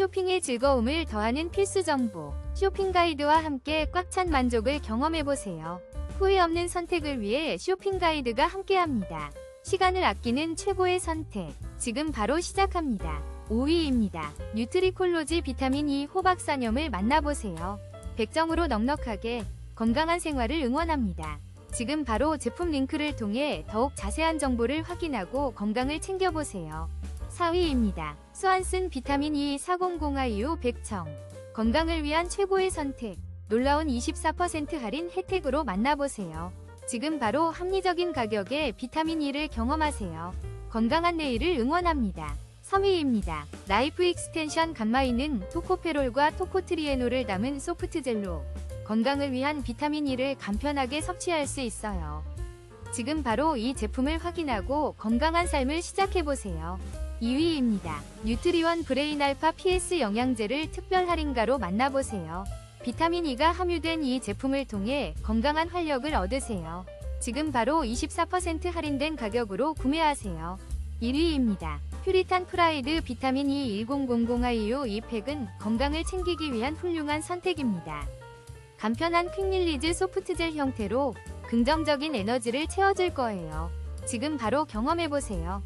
쇼핑의 즐거움을 더하는 필수 정보. 쇼핑 가이드와 함께 꽉 찬 만족을 경험해보세요. 후회 없는 선택을 위해 쇼핑 가이드가 함께합니다. 시간을 아끼는 최고의 선택. 지금 바로 시작합니다. 5위입니다. 뉴트리콜로지 비타민 E 호박산염을 만나보세요. 백정으로 넉넉하게 건강한 생활을 응원합니다. 지금 바로 제품 링크를 통해 더욱 자세한 정보를 확인하고 건강을 챙겨보세요. 4위입니다. 수안슨 비타민 E 400IU 백청. 건강을 위한 최고의 선택. 놀라운 24% 할인 혜택으로 만나보세요. 지금 바로 합리적인 가격에 비타민 E를 경험하세요. 건강한 내일을 응원합니다. 3위입니다. 라이프 익스텐션 감마이는 토코페롤과 토코트리에놀을 담은 소프트 젤로 건강을 위한 비타민 E를 간편하게 섭취할 수 있어요. 지금 바로 이 제품을 확인하고 건강한 삶을 시작해보세요. 2위입니다. 뉴트리원 브레인 알파 PS 영양제를 특별 할인가로 만나보세요. 비타민 E가 함유된 이 제품을 통해 건강한 활력을 얻으세요. 지금 바로 24% 할인된 가격으로 구매하세요. 1위입니다. 퓨리탄 프라이드 비타민 E 1000IU 이 팩은 건강을 챙기기 위한 훌륭한 선택입니다. 간편한 퀵릴리즈 소프트젤 형태로 긍정적인 에너지를 채워줄 거예요. 지금 바로 경험해보세요.